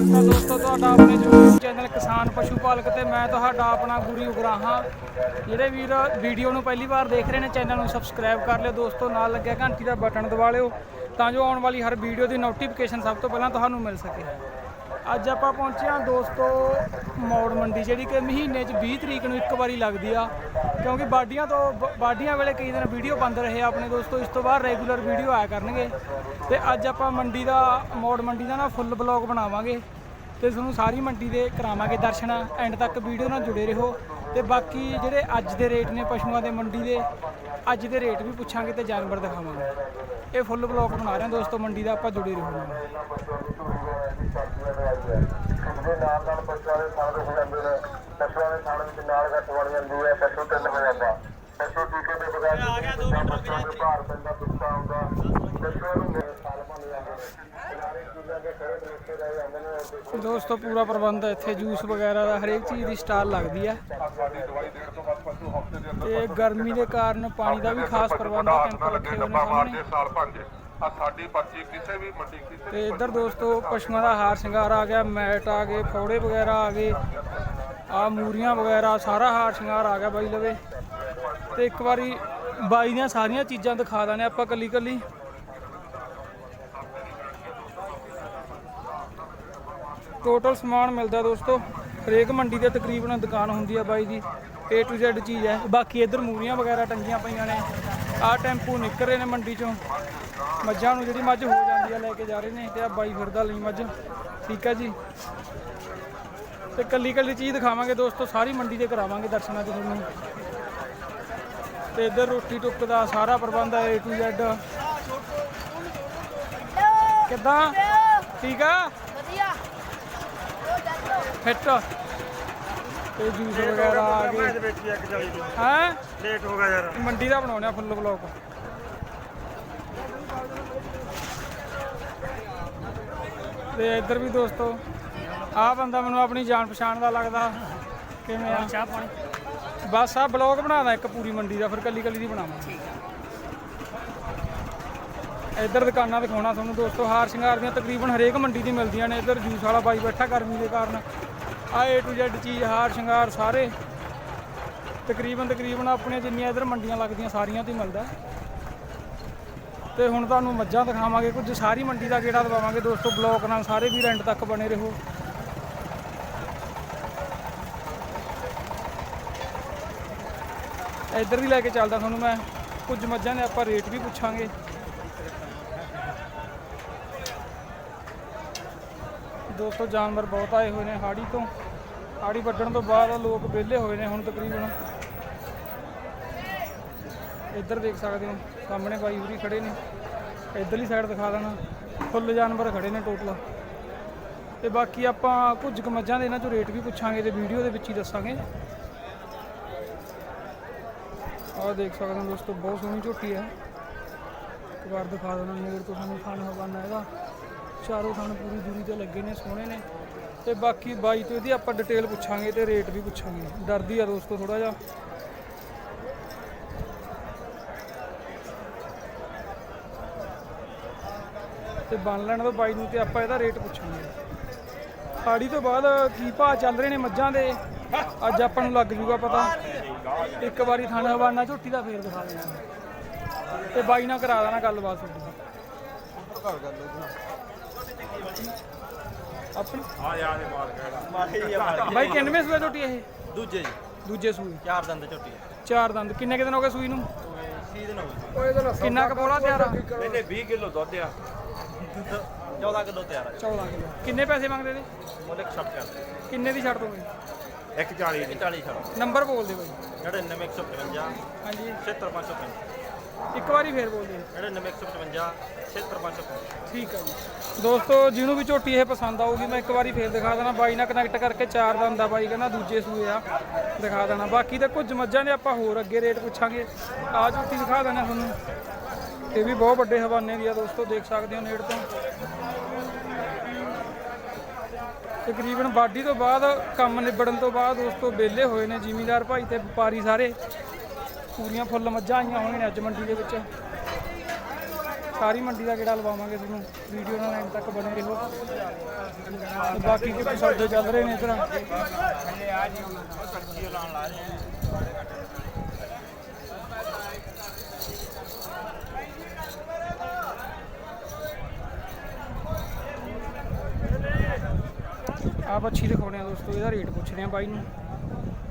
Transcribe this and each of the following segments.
ਸਵਾਗਤ ਹੈ ਦੋਸਤੋ, ਤੁਹਾਡਾ ਆਪਣੇ YouTube ਚੈਨਲ ਕਿਸਾਨ ਪਸ਼ੂ ਪਾਲਕ ਤੇ ਮੈਂ ਤੁਹਾਡਾ ਆਪਣਾ ਗੁਰੀ ਉਗਰਾਹਾਂ। ਜਿਹੜੇ ਵੀਰ ਵੀਡੀਓ ਨੂੰ ਪਹਿਲੀ ਵਾਰ ਦੇਖ ਰਹੇ ਨੇ ਚੈਨਲ ਨੂੰ ਸਬਸਕ੍ਰਾਈਬ ਕਰ ਲਿਓ ਦੋਸਤੋ, ਨਾਲ ਲੱਗਿਆ ਘੰਟੀ ਦਾ ਬਟਨ ਦਬਾ ਲਿਓ, ਤਾਂ ਜੋ ਆਉਣ ਵਾਲੀ ਹਰ ਵੀਡੀਓ ਦੀ ਨੋਟੀਫਿਕੇਸ਼ਨ ਸਭ ਤੋਂ ਪਹਿਲਾਂ ਤੁਹਾਨੂੰ ਮਿਲ ਸਕੇ। ਅੱਜ ਆਪਾਂ ਪਹੁੰਚੇ ਹਾਂ ਦੋਸਤੋ ਮੌੜ ਮੰਡੀ, ਜਿਹੜੀ ਕਿ ਮਹੀਨੇ 'ਚ 20 ਤਰੀਕ ਨੂੰ ਇੱਕ ਵਾਰੀ ਲੱਗਦੀ ਆ। ਕਿਉਂਕਿ ਬਾਡੀਆਂ ਤੋਂ ਬ- ਬਾਡੀਆਂ ਵੇਲੇ ਕਈ ਦਿਨ ਵੀਡੀਓ ਬੰਦ ਰਹੇ ਆਪਣੇ ਦੋਸਤੋ, ਇਸ ਤੋਂ ਬਾਅਦ ਰੈਗੂਲਰ ਵੀਡੀਓ ਆਇਆ ਕਰਨਗੇ। ਤੇ ਅੱਜ ਆਪਾਂ ਮੰਡੀ ਦਾ, ਮੌੜ ਮੰਡੀ ਦਾ ਨਾ ਫੁੱਲ ਬਲੌਗ ਬਣਾਵਾਂਗੇ ਤੇ ਤੁਹਾਨੂੰ ਸਾਰੀ ਮੰਡੀ ਦੇ ਕਰਾਵਾਂਗੇ ਦਰਸ਼ਨ। ਐਂਡ ਤੱਕ ਵੀਡੀਓ ਨਾਲ ਜੁੜੇ ਰਹੋ। ਤੇ ਬਾਕੀ ਜਿਹੜੇ ਅੱਜ ਦੇ ਰੇਟ ਨੇ ਪਸ਼ੂਆਂ ਦੇ ਮੰਡੀ ਦੇ, ਅੱਜ ਦੇ ਰੇਟ ਵੀ ਪੁੱਛਾਂਗੇ ਤੇ ਜਾਨਵਰ ਦਿਖਾਵਾਂਗੇ। ਇਹ ਫੁੱਲ ਬਲੌਗ ਬਣਾ ਰਹੇ ਹਾਂ ਦੋਸਤੋ, ਮੰਡੀ ਦਾ ਆਪਾਂ ਜੁੜੇ ਰਹੋ ਜਿਹਦੇ ਨਾਲ ਨਾਲ ਪਸ਼ੂਆਂ ਦੇ ਥਾਂ ਦੇ ਹੋ ਜਾਂਦੇ ਨੇ। ਪਸ਼ੂਆਂ ਦੇ ਥਾਂ ਵਿੱਚ ਨਾਲ ਗੱਠ ਬਣ ਜਾਂਦੀ ਹੈ ਪਸ਼ੂ ਢਿੱਲ ਹੋ ਜਾਂਦਾ। ਪਸ਼ੂ ਟੀਕੇ ਦੇ ਬਗੈਰ ਪਸ਼ੂਆਂ ਦੇ ਭਾਰ ਪੈਂਦਾ ਪਿੱਛਾ ਆਉਂਦਾ। ਪਸ਼ੂਆਂ ਨੂੰ ਮੇਰੇ ਸਾਲ ਬਣ ਜਾਂਦੇ ਦੋਸਤੋ ਪੂਰਾ ਪ੍ਰਬੰਧ ਹੈ ਇੱਥੇ ਜੂਸ ਵਗੈਰਾ ਦਾ ਹਰੇਕ ਚੀਜ਼ ਦੀ ਸਟਾਲ ਲੱਗਦੀ ਹੈ। ਸਾਡੀ ਦਵਾਈ ਦੇਣ ਤੋਂ ਬਾਅਦ ਪਸ਼ੂ ਹਫ਼ਤੇ ਦੇ ਅੰਦਰ ਤੇ ਗਰਮੀ ਦੇ ਕਾਰਨ ਪਾਣੀ ਦਾ ਵੀ ਖਾਸ ਪ੍ਰਬੰਧ ਹੈ ਕੈਂਪ ਰੱਖੇ ਹੋਏ ਨੇ ਸਾਹਮਣੇ। ਸਾਲ ਭਾਂਜੇ ਤੇ ਇੱਧਰ ਦੋਸਤੋ ਪਸ਼ੂਆਂ ਦਾ ਹਾਰ ਸ਼ਿੰਗਾਰ ਆ ਗਿਆ ਮੈਟ ਆ ਗਏ ਫੌੜੇ ਵਗੈਰਾ ਆ ਗਏ ਆ ਮੂਰੀਆਂ ਵਗੈਰਾ ਸਾਰਾ ਹਾਰ ਸ਼ਿੰਗਾਰ ਆ ਗਿਆ ਬਾਈ ਲਵੇ। ਤੇ ਇੱਕ ਵਾਰੀ ਬਾਈ ਦੀਆਂ ਸਾਰੀਆਂ ਚੀਜ਼ਾਂ ਦਿਖਾ ਦਾਂਗੇ ਆਪਾਂ ਕੱਲੀ ਕੱਲੀ। ਟੋਟਲ ਸਮਾਨ ਮਿਲਦਾ ਦੋਸਤੋ ਹਰੇਕ ਮੰਡੀ ਦੇ ਤਕਰੀਬਨ ਦੁਕਾਨ ਹੁੰਦੀ ਆ ਬਾਈ ਦੀ A to Z ਚੀਜ਼ ਹੈ। ਬਾਕੀ ਇੱਧਰ ਮੂਰੀਆਂ ਵਗੈਰਾ ਟੰਗੀਆਂ ਪਈਆਂ ਨੇ। ਆਹ ਟੈਂਪੂ ਨਿਕਲ ਰਹੇ ਨੇ ਮੰਡੀ ਚੋਂ। ਮੱਝਾਂ ਨੂੰ ਜਿਹੜੀ ਮੱਝ ਹੋ ਜਾਂਦੀ ਆ ਲੈ ਕੇ ਜਾ ਰਹੇ ਨੇ ਤੇ ਆ ਬਾਈ ਫਿਰਦਾ ਲਈ ਮੱਝ। ਠੀਕ ਆ ਜੀ। ਤੇ ਕੱਲੀ ਕੱਲੀ ਚੀਜ਼ ਦਿਖਾਵਾਂਗੇ ਦੋਸਤੋ ਸਾਰੀ ਮੰਡੀ ਦੇ ਕਰਾਵਾਂਗੇ ਦਰਸ਼ਨਾਂ ਤੇ ਤੁਹਾਨੂੰ। ਤੇ ਇੱਧਰ ਰੋਟੀ ਟੁੱਕ ਦਾ ਸਾਰਾ ਪ੍ਰਬੰਧ ਹੈ A to Z ਕਿੱਦਾਂ? ਠੀਕ ਆ? ਵਧੀਆ। ਫਿੱਟ ਤੇ ਜੂਸ ਵਗੈਰਾ ਆ ਗਏ। ਹੈ? ਲੇਟ ਹੋ ਗਿਆ ਯਾਰ। ਮੰਡੀ ਦਾ ਬਣਾਉਣੇ ਆ ਫੁੱਲ ਬਲੌਕ ਤੇ ਇੱਧਰ ਵੀ ਦੋਸਤੋ ਆਹ ਬੰਦਾ ਮੈਨੂੰ ਆਪਣੀ ਜਾਣ ਪਛਾਣ ਦਾ ਲੱਗਦਾ। ਕਿਵੇਂ ਆ? ਚਾਹ ਪਾਣੀ? ਬਸ ਆ ਬਲੌਗ ਬਣਾਦਾ ਇੱਕ ਪੂਰੀ ਮੰਡੀ ਦਾ ਫਿਰ ਕੱਲੀ ਕੱਲੀ ਦੀ ਬਣਾਵਾਂ। ਇੱਧਰ ਦੁਕਾਨਾਂ ਦਿਖਾਉਣਾ ਤੁਹਾਨੂੰ ਦੋਸਤੋ ਹਾਰ ਸ਼ਿੰਗਾਰ ਦੀਆਂ ਤਕਰੀਬਨ ਹਰੇਕ ਮੰਡੀ ਦੀ ਮਿਲਦੀਆਂ ਨੇ। ਇੱਧਰ ਜੂਸ ਵਾਲਾ ਬਾਈ ਬੈਠਾ ਗਰਮੀ ਦੇ ਕਾਰਨ। ਆ A to Z ਚੀਜ਼, ਹਾਰ, ਸ਼ਿੰਗਾਰ ਸਾਰੇ। ਤਕਰੀਬਨ ਤਕਰੀਬਨ ਆਪਣੀਆਂ ਜਿੰਨੀਆਂ ਇਧਰ ਮੰਡੀਆਂ ਲੱਗਦੀਆਂ, ਸਾਰੀਆਂ ਤੇ ਹੀ ਮਿਲਦਾ। ਤੇ ਹੁਣ ਤੁਹਾਨੂੰ ਮੱਝਾਂ ਦਿਖਾਵਾਂਗੇ, ਕੁਝ ਸਾਰੀ ਮੰਡੀ ਦਾ ਗੇੜਾ ਦਵਾਵਾਂਗੇ ਦੋਸਤੋ, ਬਲੌਕ ਨਾਲ ਸਾਰੇ ਵੀ ਰੈਂਟ ਤੱਕ ਬਣੇ ਰਹੋ। ਇੱਧਰ ਵੀ ਲੈ ਕੇ ਚੱਲਦਾ ਤੁਹਾਨੂੰ ਮੈਂ। ਕੁਝ ਮੱਝਾਂ ਦੇ ਆਪਾਂ ਰੇਟ ਵੀ ਪੁੱਛਾਂਗੇ। ਦੋਸਤੋ, ਜਾਨਵਰ ਬਹੁਤ ਆਏ ਹੋਏ ਨੇ ਹਾੜੀ ਤੋਂ। ਹਾੜੀ ਵੱਢਣ ਤੋਂ ਬਾਅਦ ਲੋਕ ਵਿਹਲੇ ਹੋਏ ਨੇ ਹੁਣ ਤਕਰੀਬਨ। ਇੱਧਰ ਦੇਖ ਸਕਦੇ ਹੋ, ਸਾਹਮਣੇ ਬਾਈ ਹੋਰੀ ਖੜੇ ਨੇ। ਇੱਧਰਲੀ ਸਾਈਡ ਦਿਖਾ ਦੇਣਾ, ਫੁੱਲ ਜਾਨਵਰ ਖੜੇ ਨੇ ਟੋਟਲ ਤੇ ਬਾਕੀ ਆਪਾਂ ਕੁਝ ਕੁ ਮੱਝਾਂ ਦੇ ਇਹਨਾਂ ਚੋਂ ਰੇਟ ਵੀ ਪੁੱਛਾਂਗੇ ਤੇ ਵੀਡੀਓ ਦੇ ਵਿੱਚ ਹੀ ਦੱਸਾਂਗੇ। ਆਹ ਦੇਖ ਸਕਦੇ ਹੋ ਦੋਸਤੋ, ਬਹੁਤ ਸੋਹਣੀ ਝੋਟੀ ਹੈ। ਇੱਕ ਵਾਰ ਦਿਖਾ ਦੇਣਾ ਨੇੜ ਤੋਂ ਸਾਨੂੰ ਖਾਣ ਹਵਾਨਾ ਇਹਦਾ ਚਾਰੋਂ ਥਣ ਪੂਰੀ ਦੂਰੀ ਤੇ ਲੱਗੇ ਨੇ, ਸੋਹਣੇ ਨੇ। ਤੇ ਬਾਕੀ ਬਾਈ ਤੋਂ ਇਹਦੀ ਆਪਾਂ ਡਿਟੇਲ ਪੁੱਛਾਂਗੇ ਤੇ ਰੇਟ ਵੀ ਪੁੱਛਾਂਗੇ। ਡਰਦੀ ਆ ਦੋਸਤੋ ਥੋੜਾ ਜਿਹਾ। ਤੇ ਬਣ ਲੈਣ ਤੋਂ ਬਾਈ ਨੂੰ ਤੇ ਆਪਾਂ ਇਹਦਾ ਰੇਟ ਪੁੱਛਾਂਗੇ। ਖਾੜੀ ਤੋਂ ਬਾਅਦ ਕੀ ਭਾਅ ਚੱਲ ਰਹੇ ਨੇ ਮੱਝਾਂ ਦੇ? ਅੱਜ ਆਪਾਂ ਨੂੰ ਲੱਗ ਜੂਗਾ ਪਤਾ। ਇੱਕ ਵਾਰੀ ਥਣ ਹਵਾਨਾ ਝੋਟੀ ਦਾ ਫੇਰ ਦਿਖਾ ਦੇਣਾ ਤੇ ਬਾਈ ਨਾਲ ਕਰਾ ਦੇਣਾ ਗੱਲਬਾਤ ਤੁਹਾਡੀ ਆਪਣੀ? ਆ ਯਾਰ ਇਹ ਮਾਰ ਕਿਹੜਾ ਬਾਈ ਕਿੰਨਵੇਂ ਸੂਏ ਝੋਟੀ ਇਹ? ਦੂਜੇ ਜੀ। ਦੂਜੇ ਸੂਏ। ਚਾਰ ਦੰਦ ਝੋਟੀ ਚਾਰ ਦੰਦ। ਕਿੰਨੇ ਕੁ ਦਿਨ ਹੋ ਗਏ ਸੂਈ ਨੂੰ? ਸੀਜ਼ਨ ਹੋ ਗਈ ਕਿੰਨਾ ਕੁ ਬੋਲਾ ਤਿਆਰ ਆ? ਇਹਨੇ 20 ਕਿਲੋ ਦੁੱਧ ਆ। 14 ਕਿਲੋ ਤਿਆਰ ਆ। 14 ਕਿਲੋ। ਕਿੰਨੇ ਪੈਸੇ ਮੰਗਦੇ ਨੇ ਮੁੱਲ ਇੱਕ ਛੱਟ ਕਰਦੇ। ਕਿੰਨੇ ਦੀ ਛੱਡ ਦੋਗੇ ਇੱਕ 40 ਦੀ। 40 ਛੱਡ ਨੰਬਰ ਬੋਲ ਦੇ ਬਾਈ। 99155 ਹਾਂਜੀ। 76555 ਇੱਕ ਵਾਰੀ ਫੇਰ ਬੋਲ ਦੇ 99155 76555 ਠੀਕ ਆ ਜੀ। ਦੋਸਤੋ ਜਿਹਨੂੰ ਵੀ ਝੋਟੀ ਇਹ ਪਸੰਦ ਆਊਗੀ ਮੈਂ ਇੱਕ ਵਾਰੀ ਫੇਰ ਦਿਖਾ ਦੇਣਾ। ਬਾਈ ਨਾਲ ਕਨੈਕਟ ਕਰਕੇ ਚਾਰ ਦਾ ਬਾਈ ਕਹਿੰਦਾ ਦੂਜੇ ਸੂਏ ਆ। ਦਿਖਾ ਦੇਣਾ। ਬਾਕੀ ਤਾਂ ਕੁਝ ਮੱਝਾਂ ਦੇ ਆਪਾਂ ਹੋਰ ਅੱਗੇ ਰੇਟ ਪੁੱਛਾਂਗੇ। ਆ ਝੋਟੀ ਦਿਖਾ ਦੇਣਾ ਤੁਹਾਨੂੰ। ਇਹ ਵੀ ਬਹੁਤ ਵੱਡੇ ਹਵਾਨੇ ਦੀ ਆ ਦੋਸਤੋ ਦੇਖ ਸਕਦੇ ਹੋ ਨੇੜ ਤੋਂ। ਤਕਰੀਬਨ ਬਾਡੀ ਤੋਂ ਬਾਅਦ ਕੰਮ ਨਿਬੜਨ ਤੋਂ ਬਾਅਦ ਦੋਸਤੋ ਵਿਹਲੇ ਹੋਏ ਨੇ ਜ਼ਿਮੀਂਦਾਰ ਭਾਈ ਤੇ ਵਪਾਰੀ ਸਾਰੇ। ਪੂਰੀਆਂ ਫੁੱਲ ਮੱਝਾਂ ਆਈਆਂ ਹੋਈਆਂ ਨੇ ਅੱਜ ਮੰਡੀ ਦੇ ਵਿੱਚ। ਸਾਰੀ ਮੰਡੀ ਦਾ ਕਿਹੜਾ ਲਵਾਵਾਂਗੇ ਤੁਹਾਨੂੰ। ਵੀਡੀਓ ਨਾਲ ਐਂਡ ਤੱਕ ਬਣੇ ਰਹੋ। ਤੇ ਬਾਕੀ ਕੁਝ ਸੌਦੇ ਚੱਲ ਰਹੇ ਨੇ ਇਧਰ। ਆ ਬੱਚੀ ਦਿਖਾਉਣੇ ਆ ਦੋਸਤੋ, ਇਹਦਾ ਰੇਟ ਪੁੱਛਦੇ ਆ ਬਾਈ ਨੂੰ।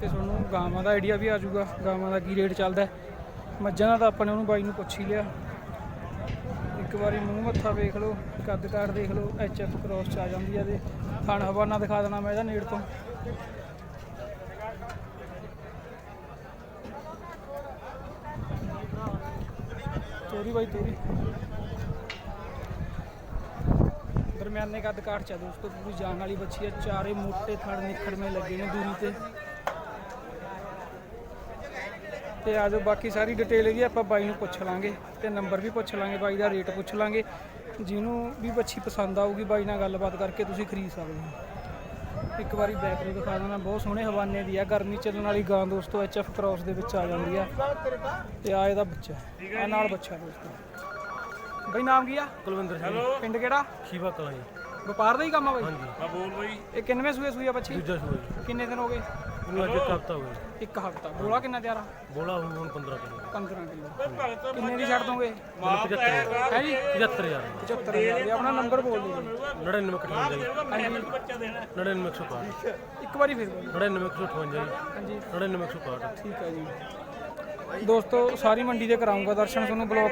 ਤੇ ਤੁਹਾਨੂੰ ਗਾਵਾਂ ਦਾ ਆਈਡੀਆ ਵੀ ਆ ਜਾਊਗਾ, ਗਾਵਾਂ ਦਾ ਕੀ ਰੇਟ ਚੱਲਦਾ ਮੱਝਾਂ ਦਾ ਤਾਂ ਆਪਾਂ ਨੇ ਉਹਨੂੰ ਬਾਈ ਨੂੰ ਪੁੱਛ ਹੀ ਲਿਆ। ਇੱਕ ਵਾਰੀ ਮੂੰਹ ਮੱਥਾ ਵੇਖ ਲਓ, ਕੱਦ ਕਾਠ ਦੇਖ ਲਓ ਐਚ ਐਫ ਕ੍ਰੋਸ ਚ ਆ ਜਾਂਦੀ ਆ ਤੇ ਥਣ ਹਵਾਨਾ ਦਿਖਾ ਦੇਣਾ ਮੈਂ ਇਹਦਾ ਨੇੜ ਤੋਂ। ਤੋਰੀ ਬਾਈ, ਤੋਰੀ। ਦਰਮਿਆਨੇ ਕੱਦ ਕਾਠ ਚ ਆ ਦੋਸਤੋ, ਪੂਰੀ ਜਾਨ ਵਾਲੀ ਬੱਚੀ ਆ, ਚਾਰੇ ਮੋਟੇ ਥਣ ਨਿਖੜਵੇਂ ਲੱਗੇ ਨੇ ਦੂਰੀ ਤੇ। ਤੇ ਆਜੋ ਬਾਕੀ ਸਾਰੀ ਡਿਟੇਲ ਇਹਦੀ ਆਪਾਂ ਬਾਈ ਨੂੰ ਪੁੱਛ ਲਾਂਗੇ ਤੇ ਨੰਬਰ ਵੀ ਪੁੱਛ ਲਾਂਗੇ ਬਾਈ ਦਾ ਰੇਟ ਪੁੱਛ ਲਾਂਗੇ। ਜਿਹਨੂੰ ਵੀ ਬੱਚੀ ਪਸੰਦ ਆਊਗੀ ਬਾਈ ਨਾਲ ਗੱਲਬਾਤ ਕਰਕੇ ਤੁਸੀਂ ਖਰੀਦ ਸਕਦੇ ਹੋ। ਇੱਕ ਵਾਰੀ ਬੈਕ ਨੂੰ ਦਿਖਾ ਦੇਣਾ ਬਹੁਤ ਸੋਹਣੇ ਹਵਾਨੇ ਦੀ ਆ ਗਰਮੀ ਚੱਲਣ ਵਾਲੀ ਗਾਂ ਦੋਸਤੋ ਐਚਐਫ ਕ੍ਰਾਸ ਦੇ ਵਿੱਚ ਆ ਜਾਂਦੀ ਆ। ਤੇ ਆ ਇਹਦਾ ਬੱਚਾ ਆ ਨਾਲ ਬੱਚਾ ਦੋਸਤੋ। ਬਈ ਨਾਮ ਕੀ ਆ? ਕੁਲਵਿੰਦਰ ਸਿੰਘ। ਪਿੰਡ ਕਿਹੜਾ? ਖੀਵਾ ਕਲਾਂ ਜੀ। ਵਪਾਰ ਦਾ ਹੀ ਕੰਮ ਆ ਬਾਈ? ਆ ਬੋਲ ਬਈ। ਇਹ ਕਿੰਨਵੇਂ ਸੂਏ ਆ ਬੱਚੀ? ਦੂਜਾ ਜੀ। ਕਿੰਨੇ ਦਿਨ ਹੋ ਗਏ? ਉਹਨੂੰ ਅੱਜ ਇੱਕ ਹਫਤਾ ਹੋ ਗਿਆ। ਇੱਕ ਹਫਤਾ। ਬੋਲਾ ਕਿੰਨਾ ਤਿਆਰਾ ਬੋਲਾ ਹੁਣ ਹੁਣ 15 ਕਿਲੋ। 15 ਕਿਲੋ। ਕਿੰਨੇ ਦੀ ਛੱਡ ਦੋਗੇ? 75 ਹੈ। ਜੀ? 75000 75000 ਦੀ ਆਪਣਾ ਨੰਬਰ ਬੋਲ ਦਿਓ ਜੀ। 99 ਕਟਾਉਂਦਾ ਜੀ। ਹਾਂਜੀ 99 105 ਇੱਕ ਵਾਰੀ ਫਿਰ ਬੋਲੋ। 99 158 ਜੀ। ਹਾਂਜੀ। 99 161 ਠੀਕ ਹੈ ਜੀ। ਦੋਸਤੋ ਸਾਰੀ ਮੰਡੀ ਦੇ ਕਰਾਉਂਗਾ ਦਰਸ਼ਨ ਤੁਹਾਨੂੰ ਬਲੌਗ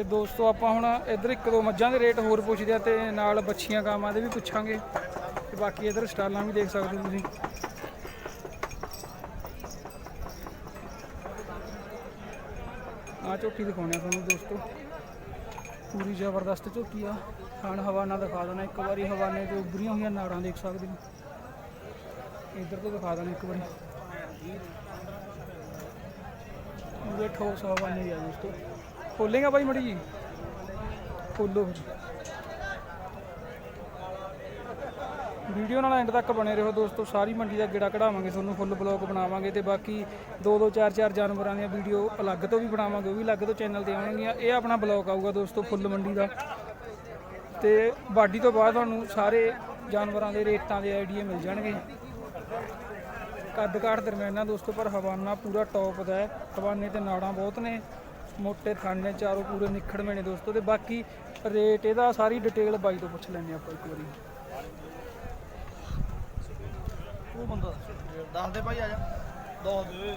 ਤੇ ਦੋਸਤੋ, ਆਪਾਂ ਹੁਣ ਇੱਧਰ ਇੱਕ ਦੋ ਮੱਝਾਂ ਦੇ ਰੇਟ ਹੋਰ ਪੁੱਛਦੇ ਆ ਤੇ ਨਾਲ ਬੱਛੀਆਂ ਗਾਵਾਂ ਦੇ ਵੀ ਪੁੱਛਾਂਗੇ। ਤੇ ਬਾਕੀ ਇੱਧਰ ਸਟਾਲਾਂ ਵੀ ਦੇਖ ਸਕਦੇ ਹੋ ਤੁਸੀਂ। ਆ ਝੋਟੀ ਦਿਖਾਉਣੇ ਆ ਤੁਹਾਨੂੰ ਦੋਸਤੋ। ਪੂਰੀ ਜ਼ਬਰਦਸਤ ਝੋਟੀ ਆ। ਖਾਣ ਹਵਾਨਾ ਦਿਖਾ ਦੇਣਾ ਇੱਕ ਵਾਰੀ ਹਵਾਨੇ ਤੇ ਉੱਭਰੀਆਂ ਹੋਈਆਂ ਨਾੜਾਂ ਦੇਖ ਸਕਦੇ ਹੋ। ਇੱਧਰ ਤੋਂ ਦਿਖਾ ਦੇਣਾ ਇੱਕ ਵਾਰੀ। ਇਹ ਠੋਸ ਹਵਾਨੇ ਆ ਦੋਸਤੋ। ਖੋਲੇਗਾ ਬਾਈ ਮੜੀ ਜੀ? ਖੋਲੋ ਫਿਰ ਵੀਡੀਓ ਨਾਲ ਐਂਡ ਤੱਕ ਬਣੇ ਰਹੋ ਦੋਸਤੋ, ਸਾਰੀ ਮੰਡੀ ਦਾ ਗੇੜਾ ਕਢਾਵਾਂਗੇ, ਤੁਹਾਨੂੰ ਫੁੱਲ ਬਲੌਗ ਬਣਾਵਾਂਗੇ ਤੇ ਬਾਕੀ ਦੋ ਦੋ ਚਾਰ ਚਾਰ ਜਾਨਵਰਾਂ ਦੀਆਂ ਵੀਡੀਓ ਅਲੱਗ ਤੋਂ ਵੀ ਬਣਾਵਾਂਗੇ, ਉਹ ਵੀ ਅਲੱਗ ਤੋਂ ਚੈਨਲ ਤੇ ਆਉਣਗੀਆਂ। ਇਹ ਆਪਣਾ ਬਲੌਗ ਆਊਗਾ ਦੋਸਤੋ ਫੁੱਲ ਮੰਡੀ ਦਾ। ਤੇ ਬਾਡੀ ਤੋਂ ਬਾਅਦ ਤੁਹਾਨੂੰ ਸਾਰੇ ਜਾਨਵਰਾਂ ਦੇ ਰੇਟਾਂ ਦੇ ਆਈਡੀਆ ਮਿਲ ਜਾਣਗੇ। ਕੱਦ ਕਾਠ ਦਰਮਿਆਨਾ ਦੋਸਤੋ, ਪਰ ਹਵਾਨਾ ਪੂਰਾ ਟੌਪ ਦਾ ਹੈ। ਹਵਾਨੇ ਤੇ ਨਾੜਾਂ ਬਹੁਤ ਨੇ। ਮੋਟੇ ਥਣ ਨੇ ਚਾਰੋਂ ਪੂਰੇ ਨਿਖੜਵੇਂ ਨੇ ਦੋਸਤੋ ਤੇ ਬਾਕੀ ਰੇਟ ਇਹਦਾ ਸਾਰੀ ਡਿਟੇਲ ਬਾਈ ਤੋਂ ਪੁੱਛ ਲੈਂਦੇ ਆਪਾਂ ਇੱਕ ਵਾਰੀ। ਉਹ ਬੰਦਾ ਦੱਸ। ਦੇ ਭਾਈ ਆ ਜਾ। ਦੋ ਦੇ।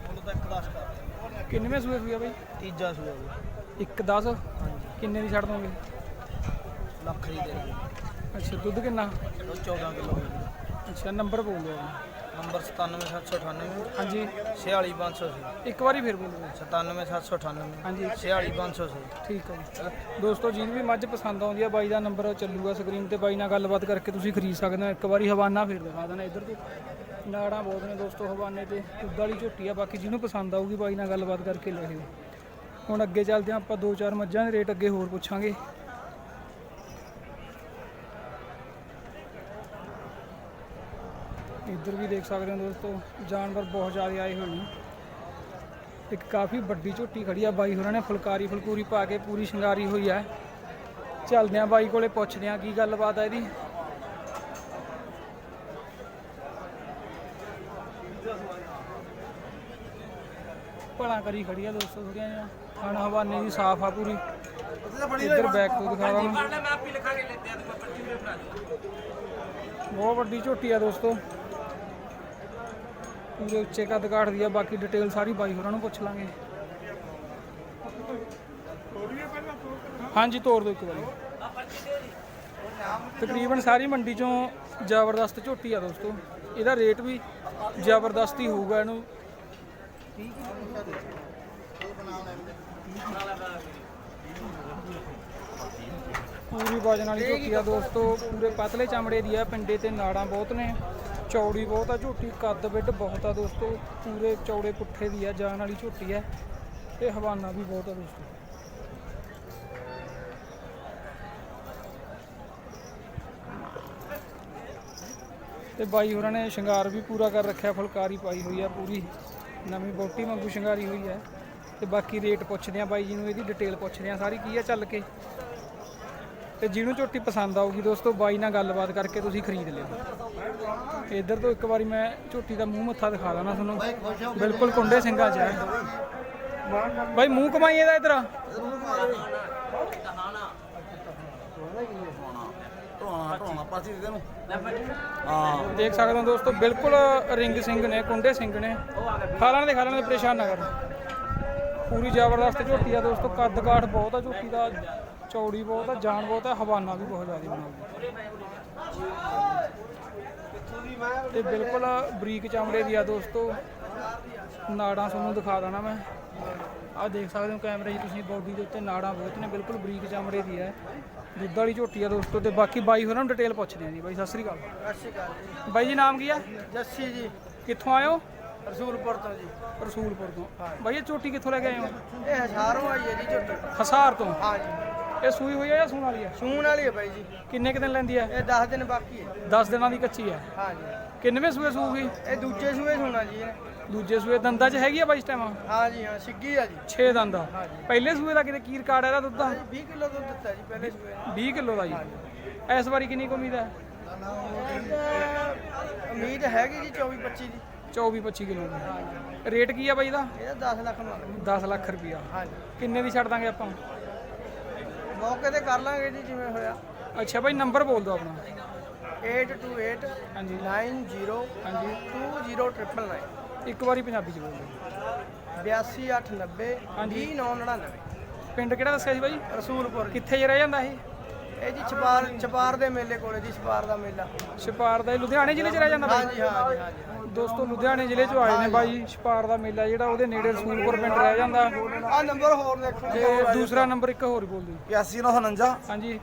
ਉਹਨੂੰ ਤਾਂ ਇੱਕ ਦੱਸ ਕਰ। ਕਿੰਨਵੇਂ ਸੂਏ ਸੂਆ ਬਾਈ? ਤੀਜਾ ਸੂਆ ਜੀ ਇੱਕ 10 ਹਾਂਜੀ। ਕਿੰਨੇ ਦੀ ਛੱਡ ਦੋਗੇ? ਲੱਖ ਦੀ ਦੇ ਅੱਛਾ ਦੁੱਧ ਕਿੰਨਾ? ਉਹ 14 ਕਿਲੋ। ਅੱਛਾ ਨੰਬਰ ਬੋਲ ਦਿਓ ਜੀ। ਨੰਬਰ 97798 ਹਾਂਜੀ। 46500 ਇੱਕ ਵਾਰੀ ਫਿਰ ਬੋਲੋ 97798 ਹਾਂਜੀ। 46500 ਠੀਕ ਹੈ ਜੀ। ਦੋਸਤੋ ਜਿਹਨੂੰ ਵੀ ਮੱਝ ਪਸੰਦ ਆਉਂਦੀ ਆ ਬਾਈ ਦਾ ਨੰਬਰ ਚੱਲੂਗਾ ਸਕਰੀਨ ਤੇ। ਬਾਈ ਨਾਲ ਗੱਲਬਾਤ ਕਰਕੇ ਤੁਸੀਂ ਖਰੀਦ ਸਕਦੇ ਹੋ। ਇੱਕ ਵਾਰੀ ਹਵਾਨਾ ਫਿਰ ਦਿਖਾ ਦੇਣਾ ਇੱਧਰ ਤੋਂ ਨਾੜਾਂ ਬਹੁਤ ਨੇ ਦੋਸਤੋ ਹਵਾਨੇ ਤੇ। ਦੁੱਧ ਵਾਲੀ ਝੋਟੀ ਆ ਬਾਕੀ ਜਿਹਨੂੰ ਪਸੰਦ ਆਊਗੀ ਬਾਈ ਨਾਲ ਗੱਲਬਾਤ ਕਰਕੇ ਲੈ ਲਿਓ ਹੁਣ ਅੱਗੇ ਚੱਲਦੇ ਹਾਂ ਆਪਾਂ ਦੋ ਚਾਰ ਮੱਝਾਂ ਦੇ ਰੇਟ ਅੱਗੇ ਹੋਰ ਪੁੱਛਾਂਗੇ। ਇੱਧਰ ਵੀ ਦੇਖ ਸਕਦੇ ਹੋ ਦੋਸਤੋ ਜਾਨਵਰ ਬਹੁਤ ਜ਼ਿਆਦਾ ਆਏ ਹੋਏ ਨੇ। ਇੱਕ ਕਾਫੀ ਵੱਡੀ ਝੋਟੀ ਖੜੀ ਆ ਬਾਈ ਹੋਰਾਂ ਨੇ ਫੁਲਕਾਰੀ ਫੁਲਕੂਰੀ ਪਾ ਕੇ ਪੂਰੀ ਸ਼ਿੰਗਾਰੀ ਹੋਈ ਆ। ਚੱਲਦੇ ਆ ਬਾਈ ਕੋਲੇ ਪੁੱਛਦੇ ਆ ਕੀ ਗੱਲਬਾਤ ਆ ਇਹਦੀ। ਭਲਾ ਕਰੀ ਖੜੀ ਆ ਦੋਸਤੋ ਥੋੜੀਆਂ ਜਿਹਾ ਖਾਣਾ ਹਵਾਨੇ ਦੀ ਸਾਫ਼ ਆ ਪੂਰੀ। ਇੱਧਰ ਬੈਕ ਤੋਂ ਦਿਖਾ ਦਾਂ ਬਹੁਤ ਵੱਡੀ ਝੋਟੀ ਆ ਦੋਸਤੋ। ਪੂਰੇ ਉੱਚੇ ਕੱਦ ਕਾਠ ਦੀ ਆ, ਬਾਕੀ ਡਿਟੇਲ ਸਾਰੀ ਬਾਈ ਹੋਰਾਂ ਨੂੰ ਪੁੱਛ ਲਾਂਗੇ। ਹਾਂਜੀ ਤੋੜ ਦਿਓ ਇੱਕ ਵਾਰੀ। ਤਕਰੀਬਨ ਸਾਰੀ ਮੰਡੀ ਚੋਂ ਜ਼ਬਰਦਸਤ ਝੋਟੀ ਆ ਦੋਸਤੋ। ਇਹਦਾ ਰੇਟ ਵੀ ਜ਼ਬਰਦਸਤ ਹੀ ਹੋਊਗਾ ਇਹਨੂੰ। ਪੂਰੀ ਵਜਨ ਵਾਲੀ ਝੋਟੀ ਆ ਦੋਸਤੋ। ਪੂਰੇ ਪਤਲੇ ਚਮੜੇ ਦੀ ਆ, ਪਿੰਡੇ ਤੇ ਨਾੜਾਂ ਬਹੁਤ ਨੇ। ਚੌੜੀ ਬਹੁਤ ਆ, ਝੋਟੀ ਕੱਦ ਵਿੱਡ ਬਹੁਤ ਆ ਦੋਸਤੋ, ਪੂਰੇ ਚੌੜੇ ਪੁੱਠੇ ਦੀ ਆ ਜਾਨ ਵਾਲੀ ਝੋਟੀ ਆ, ਤੇ ਹਵਾਨਾ ਵੀ ਬਹੁਤ ਆ ਦੋਸਤੋ। ਤੇ ਬਾਈ ਹੋਰਾਂ ਨੇ ਸ਼ਿੰਗਾਰ ਵੀ ਪੂਰਾ ਕਰ ਰੱਖਿਆ, ਫੁਲਕਾਰੀ ਪਾਈ ਹੋਈ ਆ ਪੂਰੀ, ਨਵੀਂ ਬੋਟੀ ਵਾਂਗੂ ਸ਼ਿੰਗਾਰੀ ਹੋਈ ਹੈ ਤੇ ਬਾਕੀ ਰੇਟ ਪੁੱਛਦੇ ਆ ਬਾਈ ਜੀ ਨੂੰ, ਇਹਦੀ ਡਿਟੇਲ ਪੁੱਛਦੇ ਆ, ਸਾਰੀ ਕੀ ਆ ਚੱਲ ਕੇ। ਤੇ ਜਿਹਨੂੰ ਝੋਟੀ ਪਸੰਦ ਆਊਗੀ ਦੋਸਤੋ, ਬਾਈ ਨਾਲ ਗੱਲਬਾਤ ਕਰਕੇ ਤੁਸੀਂ ਖਰੀਦ ਲਿਓ। ਇੱਧਰ ਤੋਂ ਇੱਕ ਵਾਰੀ ਮੈਂ ਝੋਟੀ ਦਾ ਮੂੰਹ ਮੱਥਾ ਦਿਖਾ ਦਾਂ ਤੁਹਾਨੂੰ। ਬਿਲਕੁਲ ਕੁੰਡੇ ਸਿੰਘਾਂ 'ਚ ਹੈ। ਬਾਈ। ਮੂੰਹ ਕਮਾਈ ਇਹਦਾ ਇੱਧਰ। ਨੂੰ ਹਾਂ ਦੇਖ ਸਕਦੇ ਹੋ ਦੋਸਤੋ ਬਿਲਕੁਲ ਰਿੰਗ ਸਿੰਘ ਨੇ ਕੁੰਡੇ ਸਿੰਘ ਨੇ। ਖਾਲਾਂ ਦੇ ਖਾਲਾਂ ਦੇ ਪਰੇਸ਼ਾਨ ਨਾ ਕਰ। ਪੂਰੀ ਜ਼ਬਰਦਸਤ ਝੋਟੀ ਆ ਦੋਸਤੋ ਕੱਦ ਕਾਠ ਬਹੁਤ ਆ ਝੋਟੀ ਦਾ ਚੌੜੀ ਬਹੁਤ ਆ ਜਾਨ ਬਹੁਤ ਆ ਹਵਾਨਾ ਵੀ ਬਹੁਤ ਜ਼ਿਆਦਾ ਬਣਾਉਂਦੀ ਤੇ ਬਿਲਕੁਲ ਬਰੀਕ ਚਮੜੇ ਦੀ ਆ ਦੋਸਤੋ। ਨਾੜਾਂ ਤੁਹਾਨੂੰ ਦਿਖਾ ਦੇਣਾ ਮੈਂ। ਆਹ ਦੇਖ ਸਕਦੇ ਹੋ ਕੈਮਰੇ 'ਚ ਤੁਸੀਂ ਬਾਡੀ ਦੇ ਉੱਤੇ ਨਾੜਾਂ ਬਹੁਤ ਨੇ ਬਿਲਕੁਲ ਬਰੀਕ ਚਮੜੇ ਦੀ ਹੈ ਦੁੱਧ ਵਾਲੀ ਝੋਟੀ ਆ ਦੋਸਤੋ ਤੇ ਬਾਕੀ ਬਾਈ ਹੋਰਾਂ ਨੂੰ ਡਿਟੇਲ ਪੁੱਛਦੇ ਆ ਜੀ। ਬਾਈ ਸਤਿ ਸ੍ਰੀ ਅਕਾਲ। ਸਤਿ ਸ਼੍ਰੀ ਅਕਾਲ ਬਾਈ ਜੀ ਨਾਮ ਕੀ ਆ? ਜੱਸੀ ਜੀ। ਕਿੱਥੋਂ ਹੋ? ਰਸੂਲਪੁਰ ਤੋਂ ਜੀ। ਰਸੂਲਪੁਰ ਤੋਂ। ਬਾਈ ਇਹ ਝੋਟੀ ਕਿੱਥੋਂ ਲੈ ਕੇ ਆਏ ਹੋ? ਇਹ ਹਜ਼ਾਰੋਂ ਆਈ ਹੈ ਜੀ ਝੋਟੀ। ਹਸਾਰ ਤੋਂ? ਹਾਂ ਜੀ। ਇਹ ਸੂਈ ਹੋਈ ਹੈ ਜਾਂ ਸੂਣ ਵਾਲੀ ਹੈ ਸੂਣ ਵਾਲੀ ਹੈ ਬਾਈ ਜੀ। ਕਿੰਨੇ ਕੁ ਦਿਨ ਲੈਂਦੀ ਹੈ ਇਹ 10 ਦਿਨ ਬਾਕੀ ਹੈ 10 ਦਿਨਾਂ ਦੀ ਕੱਚੀ ਹੈ ਹਾਂ ਜੀ ਕਿੰਨਵੇਂ ਸੂਏ ਸੂਗੀ ਇਹ ਦੂਜੇ ਸੂਏ ਸੂਣਾ ਜੀ ਇਹਨੇ। ਦੂਜੇ ਸੂਏ ਦੰਦਾਂ 'ਚ ਹੈਗੀ ਆ ਬਾਈ ਇਸ ਟਾਈਮ ਹਾਂ ਜੀ ਹਾਂ ਸਿੱਗੀ ਆ ਜੀ। 6 ਦੰਦ ਆ। ਪਹਿਲੇ ਸੂਏ ਦਾ ਕਿਤੇ ਕੀ ਰਿਕਾਰਡ ਹੈ ਇਹਦਾ ਦੁੱਧ ਦਾ? 20 ਕਿਲੋ ਦੁੱਧ ਦਿੱਤਾ ਜੀ ਪਹਿਲੇ ਸੂਏ ਨੇ। 20 ਕਿਲੋ ਦਾ ਜੀ। ਇਸ ਵਾਰੀ ਕਿੰਨੀ ਕੁ ਉਮੀਦ ਹੈ ਇਹਦਾ ਉਮੀਦ ਹੈਗੀ ਜੀ 24 25 ਦੀ। 24 25 ਕਿਲੋ ਦੀ। ਰੇਟ ਕੀ ਆ ਬਾਈ ਦਾ ਇਹਦਾ 10 ਲੱਖ ਮੰਗ। 10 ਲੱਖ ਰੁਪਿਆ ਹਾਂ ਜੀ ਕਿੰਨੇ ਦੀ ਛੱਡ ਦਾਂਗੇ ਆਪਾਂ? ਮੌਕੇ ਤੇ ਕਰ ਲਾਂਗੇ ਜੀ ਜਿਵੇਂ ਹੋਇਆ। ਅੱਛਾ ਬਾਈ ਨੰਬਰ ਬੋਲ ਦਿਓ ਆਪਣਾ। 828 ਹਾਂਜੀ। 90 ਹਾਂਜੀ। 20999 ਇੱਕ ਵਾਰੀ ਪੰਜਾਬੀ ਚ ਬੋਲ ਦਿਓ। 82890 ਹਾਂਜੀ। 2999 ਪਿੰਡ ਕਿਹੜਾ ਦੱਸਿਆ ਸੀ ਬਾਈ ਰਸੂਲਪੁਰ ਕਿੱਥੇ ਜੇ ਰਹਿ ਜਾਂਦਾ ਇਹ? ਇਹ ਜੀ ਛਪਾਰ ਛਪਾਰ ਦੇ ਮੇਲੇ ਕੋਲੇ ਜੀ ਛਪਾਰ ਦਾ ਮੇਲਾ। ਛਪਾਰ ਦਾ ਇਹ ਲੁਧਿਆਣੇ ਜ਼ਿਲ੍ਹੇ ਚ ਰਹਿ ਜਾਂਦਾ ਬਾਈ ਹਾਂਜੀ ਹਾਂ ਜੀ ਹਾਂ ਜੀ ਦੋਸਤੋ ਲੁਧਿਆਣੇ ਜ਼ਿਲ੍ਹੇ ਚੋਂ ਆਏ ਨੇ ਬਾਈ ਛਪਾਰ ਦਾ ਮੇਲਾ ਜਿਹੜਾ ਉਹਦੇ ਨੇੜੇ ਰਸੂਲਪੁਰ ਪਿੰਡ ਰਹਿ ਜਾਂਦਾ। ਆ ਨੰਬਰ ਹੋਰ ਦੇਖੋ ਤੇ ਦੂਸਰਾ ਨੰਬਰ ਇੱਕ ਹੋਰ ਬੋਲ ਦਿਓ। 81949 ਹਾਂਜੀ।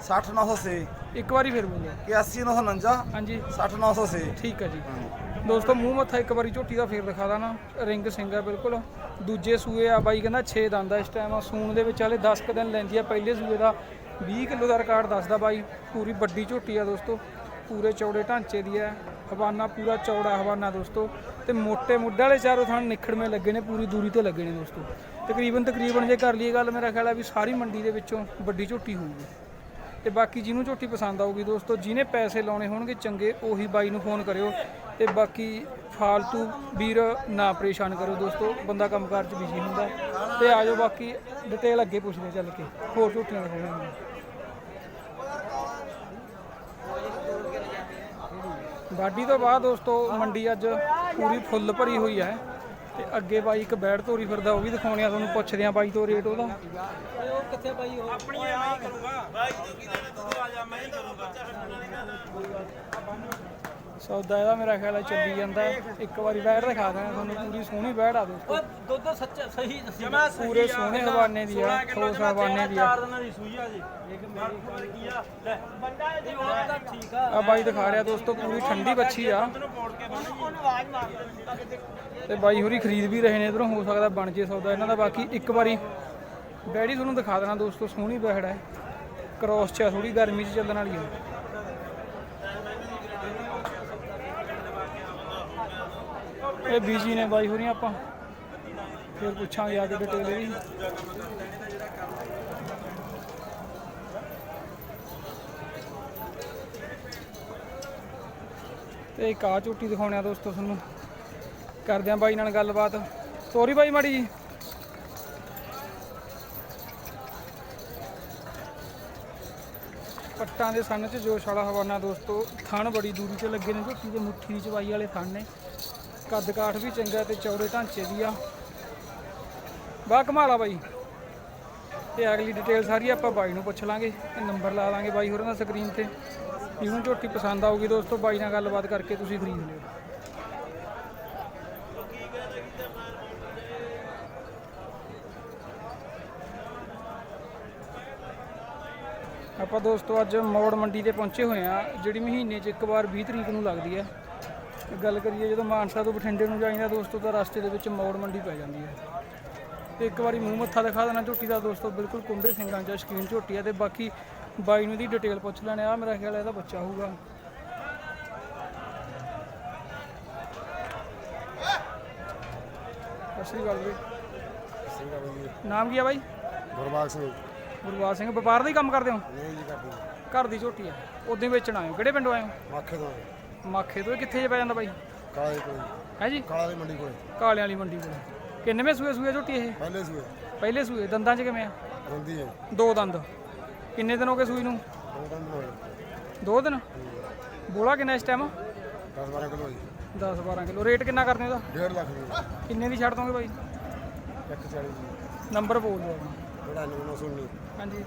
60906 ਇੱਕ ਵਾਰੀ ਫਿਰ ਬੋਲੋ 81949 ਹਾਂਜੀ। 60906 ਠੀਕ ਹੈ ਜੀ। ਦੋਸਤੋ ਮੂੰਹ ਮੱਥਾ ਇੱਕ ਵਾਰੀ ਝੋਟੀ ਦਾ ਫੇਰ ਦਿਖਾ ਦਾਂ ਨਾ। ਰਿੰਗ ਸਿੰਘ ਆ ਬਿਲਕੁਲ। ਦੂਜੇ ਸੂਏ ਆ ਬਾਈ ਕਹਿੰਦਾ 6 ਦੰਦ ਆ ਇਸ ਟਾਈਮ ਸੂਣ ਦੇ ਵਿੱਚ ਹਲੇ 10 ਕੁ ਦਿਨ ਲੈਂਦੀ ਆ। ਪਹਿਲੇ ਸੂਏ ਦਾ 20 ਕਿਲੋ ਦਾ ਰਿਕਾਰਡ ਦੱਸਦਾ ਬਾਈ, ਪੂਰੀ ਵੱਡੀ ਝੋਟੀ ਆ ਦੋਸਤੋ, ਪੂਰੇ ਚੌੜੇ ਢਾਂਚੇ ਦੀ ਹੈ, ਹਵਾਨਾ ਪੂਰਾ ਚੌੜਾ ਹਵਾਨਾ ਦੋਸਤੋ, ਤੇ ਮੋٹے ਮੁੱਢੇ ਵਾਲੇ ਚਾਰੋਂ ਥਾਂ ਨਿਖੜਵੇਂ ਲੱਗੇ ਨੇ, ਪੂਰੀ ਦੂਰੀ ਤੇ ਲੱਗੇ ਨੇ ਦੋਸਤੋ। ਤਕਰੀਬਨ ਤਕਰੀਬਨ ਜੇ ਕਰ ਲਈਏ ਗੱਲ, ਮੇਰਾ ਖਿਆਲ ਹੈ ਵੀ ਸਾਰੀ ਮੰਡੀ ਦੇ ਵਿੱਚੋਂ ਵੱਡੀ ਝੋਟੀ ਹੋਊਗੀ। ਤੇ ਬਾਕੀ ਜਿਹਨੂੰ ਝੋਟੀ ਪਸੰਦ ਆਊਗੀ ਦੋਸਤੋ, ਜਿਹਨੇ ਪੈਸੇ ਲਾਉਣੇ ਹੋਣਗੇ, ਚੰਗੇ ਉਹੀ ਬਾਈ ਨੂੰ ਫੋਨ ਕਰਿਓ। ਤੇ ਬਾਕੀ ਫਾਲਤੂ ਵੀਰ ਨਾ ਪਰੇਸ਼ਾਨ ਕਰੋ ਦੋਸਤੋ, ਬੰਦਾ ਕੰਮਕਾਰ 'ਚ ਬਿਜ਼ੀ ਹੁੰਦਾ। ਤੇ ਆਜੋ ਬਾਕੀ ਡਿਟੇਲ ਅੱਗੇ ਪੁੱਛਦੇ ਚੱਲ ਕੇ, ਹੋਰ ਝੋਟੀਆਂ ਦਿਖਾਉਣਗੇ ਵਾਢੀ ਤੋਂ ਬਾਅਦ ਦੋਸਤੋ, ਮੰਡੀ ਅੱਜ ਪੂਰੀ ਫੁੱਲ ਭਰੀ ਹੋਈ ਹੈ ਤੇ ਅੱਗੇ ਬਾਈ ਇੱਕ ਬੈੜ ਤੋਰੀ ਫਿਰਦਾ, ਉਹ ਵੀ ਦਿਖਾਉਣੇ ਆ ਤੁਹਾਨੂੰ, ਪੁੱਛਦੇ ਆ ਬਾਈ ਤੋਂ ਰੇਟ ਉਹਦਾ। ਉਹ ਕਿੱਥੇ ਬਾਈ ਉਹ ਆਪਣੀ ਮੈਂ ਕਰੂੰਗਾ ਬਾਈ ਤੂੰ ਕਿਹਦੇ ਨੇ ਤੂੰ ਆ ਜਾ, ਮੈਂ ਕਰੂੰਗਾ। ਸੌਦਾ ਇਹਦਾ ਮੇਰਾ ਖਿਆਲ ਹੈ ਚੱਲੀ ਜਾਂਦਾ। ਇੱਕ ਵਾਰੀ ਬੈੜ ਦਿਖਾ ਦੇਣਾ ਤੁਹਾਨੂੰ ਪੂਰੀ ਸੋਹਣੀ ਬੈੜ ਆ ਦੋਸਤੋ। ਦੁੱਧ ਸੱਚ ਸਹੀ ਜਮਾ ਪੂਰੇ ਸੋਹਣੇ ਹਵਾਨੇ ਦੀ ਆ ਠੋਸ ਹਵਾਨੇ ਦੀ ਆ। ਚਾਰ ਦਿਨਾਂ ਦੀ ਸੂਈ ਆ ਜੀ। ਇੱਕ ਮੇਰੀ ਕੋਲ ਕੀ ਆ ਲੈ। ਬੰਦਾ ਇਹ ਉਹ ਤਾਂ ਠੀਕ ਆ। ਆ ਬਾਈ ਦਿਖਾ ਰਿਹਾ ਦੋਸਤੋ ਪੂਰੀ ਠੰਡੀ ਬੱਚੀ ਆ। ਤੇ ਬਾਈ ਹੋਰੀ ਖਰੀਦ ਵੀ ਰਹੇ ਨੇ ਇਧਰੋਂ ਹੋ ਸਕਦਾ ਬਣ ਜੇ ਸੌਦਾ। ਇਹਨਾਂ ਦਾ ਬਾਕੀ ਇੱਕ ਵਾਰੀ ਬੈੜੀ ਤੁਹਾਨੂੰ ਦਿਖਾ ਦੇਣਾ ਦੋਸਤੋ ਸੋਹਣੀ ਬੈੜ ਹੈ ਕ੍ਰੋਸ ਚ ਥੋੜੀ ਗਰਮੀ ਚ ਚੱਲਣ ਵਾਲੀ ਹੈ ਇਹ ਬੀਜੀ ਨੇ ਬਾਈ ਹੋਰੀ ਆਪਾਂ। ਫਿਰ ਪੁੱਛਾਂਗੇ ਆ ਕੇ ਡਿਟੇਲ ਇਹਦੀ। ਤੇ ਇੱਕ ਆ ਝੋਟੀ ਦਿਖਾਉਣਿਆ ਦੋਸਤੋ ਤੁਹਾਨੂੰ। ਕਰਦੇ ਆਂ ਬਾਈ ਨਾਲ ਗੱਲਬਾਤ। ਸੋਰੀ ਬਾਈ ਮਾੜੀ ਜੀ। ਪੱਟਾਂ ਦੇ ਸੰਨ ਚ ਜੋਸ਼ ਵਾਲਾ ਹਵਾਨਾ ਦੋਸਤੋ। ਥਣ ਬੜੀ ਦੂਰੀ ਤੇ ਲੱਗੇ ਨੇ ਝੋਟੀ ਦੇ ਮੁੱਠੀ ਦੀ ਚਵਾਈ ਵਾਲੇ ਥਣ ਨੇ। ਕੱਦ ਕਾਠ ਵੀ ਚੰਗਾ ਤੇ ਚੌੜੇ ਢਾਂਚੇ ਦੀ ਆ। ਬਾ ਕਮਾਲਾ ਬਾਈ। ਤੇ ਅਗਲੀ ਡਿਟੇਲ ਸਾਰੀ ਆਪਾਂ ਬਾਈ ਨੂੰ ਪੁੱਛ ਲਾਂਗੇ ਤੇ ਨੰਬਰ ਲਾ ਲਾਂਗੇ ਬਾਈ ਹੋਰਾਂ ਦਾ ਸਕਰੀਨ ਤੇ। ਜਿਹਨੂੰ ਝੋਟੀ ਪਸੰਦ ਆਊਗੀ ਦੋਸਤੋ, ਬਾਈ ਨਾਲ ਗੱਲਬਾਤ ਕਰਕੇ ਤੁਸੀਂ ਖਰੀਦ ਲਿਓ। ਆਪਾਂ ਦੋਸਤੋ, ਅੱਜ ਮੌੜ ਮੰਡੀ ਤੇ ਪਹੁੰਚੇ ਹੋਏ ਆ, ਜਿਹੜੀ ਮਹੀਨੇ 'ਚ ਇੱਕ ਵਾਰ 20 ਤਰੀਕ ਨੂੰ ਲੱਗਦੀ ਹੈ ਗੱਲ ਕਰੀਏ ਜਦੋਂ ਮਾਨਸਾ ਤੋਂ ਬਠਿੰਡੇ ਨੂੰ ਜਾਈਦਾ ਦੋਸਤੋ ਤਾਂ ਰਸਤੇ ਦੇ ਵਿੱਚ ਮੌੜ ਮੰਡੀ ਪੈ ਜਾਂਦੀ ਹੈ। ਤੇ ਇੱਕ ਵਾਰੀ ਮੂੰਹ ਮੱਥਾ ਦਿਖਾ ਦੇਣਾ ਝੋਟੀ ਦਾ ਦੋਸਤੋ ਬਿਲਕੁਲ ਕੁੰਡੇ ਸਿੰਘਾਂ ਜਾਂ ਸ਼ਕੀਨ ਝੋਟੀ ਆ ਤੇ ਬਾਕੀ ਬਾਈ ਨੂੰ ਦੀ ਡਿਟੇਲ ਪੁੱਛ ਲੈਣੇ ਆ ਮੇਰਾ ਖਿਆਲ ਇਹਦਾ ਬੱਚਾ ਹੋਊਗਾ। ਸਸਰੀ ਗੱਲ ਵੀ ਨਾਮ ਕੀ ਆ ਬਾਈ? ਗੁਰਬਾਗ ਸਿੰਘ। ਗੁਰਬਾਗ ਸਿੰਘ ਵਪਾਰ ਦਾ ਹੀ ਕੰਮ ਕਰਦੇ ਹੋ? ਨਹੀਂ ਜੀ ਕਰਦੇ ਘਰ ਦੀ ਝੋਟੀ ਆ ਉਦੋਂ ਵੇਚਣ ਆਏ ਕਿਹੜੇ ਪਿੰਡੋਂ ਆਏ ਮਾਖੇ ਤੋਂ ਆਏ। ਮਾਖੇ ਤੋਂ ਇਹ ਕਿੱਥੇ ਜੇ ਪੈ ਜਾਂਦਾ ਬਾਈ? ਕਾਲੇ ਕੋਲ। ਹੈ ਜੀ? ਕਾਲਾ ਦੀ ਮੰਡੀ ਕੋਲ। ਕਾਲਿਆਂ ਵਾਲੀ ਮੰਡੀ ਕੋਲ। ਕਿੰਨਵੇਂ ਸੂਏ ਸੂਏ ਝੋਟੀ ਇਹ? ਪਹਿਲੇ ਸੂਏ। ਪਹਿਲੇ ਸੂਏ ਦੰਦਾਂ 'ਚ ਕਿਵੇਂ ਆ? ਹੁੰਦੀ ਹੈ ਦੋ ਦੰਦ। ਕਿੰਨੇ ਦਿਨ ਹੋ ਗਏ ਸੂਈ ਨੂੰ? ਦੋ ਦਿਨ ਹੋਏ ਦੋ ਦਿਨ? ਬੋਲਾ ਕਿੰਨਾ ਇਸ ਟਾਈਮ 10 12 ਕਿਲੋ ਜੀ। 10 12 ਕਿਲੋ। ਰੇਟ ਕਿੰਨਾ ਕਰਦੇ ਹੋ 1.5 ਲੱਖ ਦੀ ਕਿੰਨੇ ਦੀ ਛੱਡ ਦੋਗੇ ਬਾਈ? 140 ਜੀ ਨੰਬਰ ਬੋਲ ਦਿਓ। ਆਪਣਾ 99919 ਹਾਂਜੀ।